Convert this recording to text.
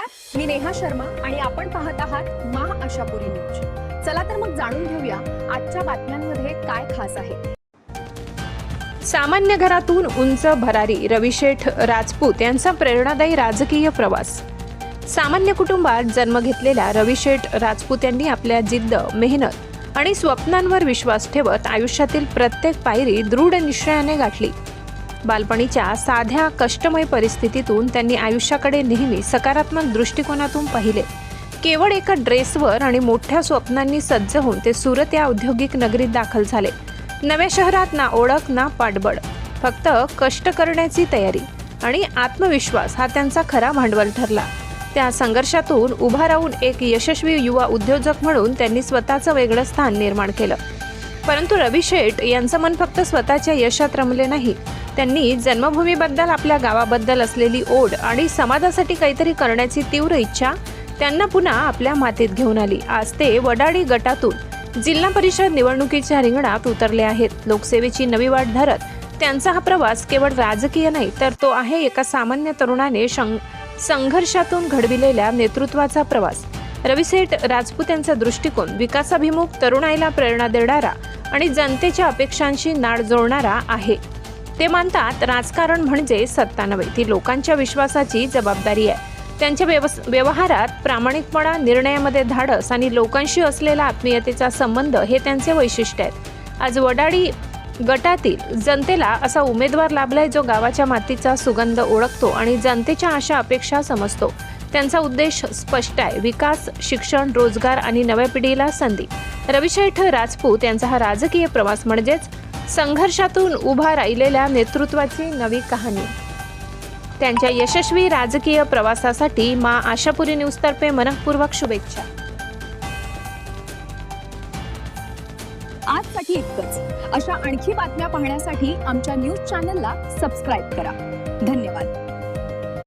नमस्कार मी नेहा शर्मा आणि आपण पाहत आहात महा आशापुरी न्यूज. चला तर मग जाणून घेऊया आजच्या बातम्यांमध्ये काय खास आहे. सामान्य घरातून उंच भरारी रविशेठ राजपूत यांचा प्रेरणादायी राजकीय प्रवास. सामान्य कुटुंबात जन्म घेतलेल्या रविशेठ राजपूत यांनी आपल्या जिद्द मेहनत आणि स्वप्नांवर विश्वास ठेवत आयुष्यातील प्रत्येक पायरी दृढ निश्चयाने गाठली. बालपणीच्या साध्या कष्टमय परिस्थितीतून त्यांनी आयुष्याकडे नेहमी सकारात्मक दृष्टिकोनातून पाहिले. केवळ एका ड्रेसवर आणि मोठ्या स्वप्नांनी सज्ज होऊन ते सुरत या औद्योगिक नगरीत दाखल झाले. नव्या शहरात ना ओळख ना पाठबळ फक्त कष्ट करण्याची तयारी आणि आत्मविश्वास हा त्यांचा खरा भांडवल ठरला. त्या संघर्षातून उभा राहून एक यशस्वी युवा उद्योजक म्हणून त्यांनी स्वतःचं वेगळं स्थान निर्माण केलं. परंतु रवी शेठ यांचं मन फक्त स्वतःच्या यशात रमले नाही. त्यांनी जन्मभूमीबद्दल आपल्या गावाबद्दल असलेली ओढ आणि समाजासाठी काहीतरी करण्याची तीव्र इच्छा त्यांना पुन्हा आपल्या मातीत घेऊन आली. आज ते वडाळी गटातून जिल्हा परिषद निवडणुकीच्या रिंगणात उतरले आहेत. लोकसेवेची नवी वाट धरत त्यांचा हा प्रवास केवळ राजकीय नाही तर तो आहे एका सामान्य तरुणाने शं- संघर्षातून घडविलेल्या नेतृत्वाचा प्रवास. रविसेठ राजपूत यांचा दृष्टिकोन विकासाभिमुख तरुणाईला प्रेरणा देणारा आणि जनतेच्या अपेक्षांशी नाड जोडणारा आहे. ते मानतात राजकारण म्हणजे सत्ता नव्हे ती लोकांच्या विश्वासाची जबाबदारी आहे. त्यांच्या व्यवस व्यवहारात प्रामाणिकपणा निर्णयामध्ये धाडस आणि लोकांशी असलेला आत्मीयतेचा संबंध हे त्यांचे वैशिष्ट्य आहेत. आज वडाळी गटातील जनतेला असा उमेदवार लाभलाय जो गावाच्या मातीचा सुगंध ओळखतो आणि जनतेच्या आशा अपेक्षा समजतो. त्यांचा उद्देश स्पष्ट आहे. विकास शिक्षण रोजगार आणि नव्या पिढीला संधी. रविशेठ राजपूत यांचा हा राजकीय प्रवास म्हणजेच संघर्षातून उभा राहिलेल्या नेतृत्वाची नवी कहाणी. त्यांच्या यशस्वी राजकीय प्रवासासाठी मा आशापुरी न्यूजतर्फे मनपूर्वक शुभेच्छा. आजसाठी इतकंच. अशा आणखी बातम्या पाहण्यासाठी आमच्या न्यूज चॅनलला सबस्क्राईब करा. धन्यवाद.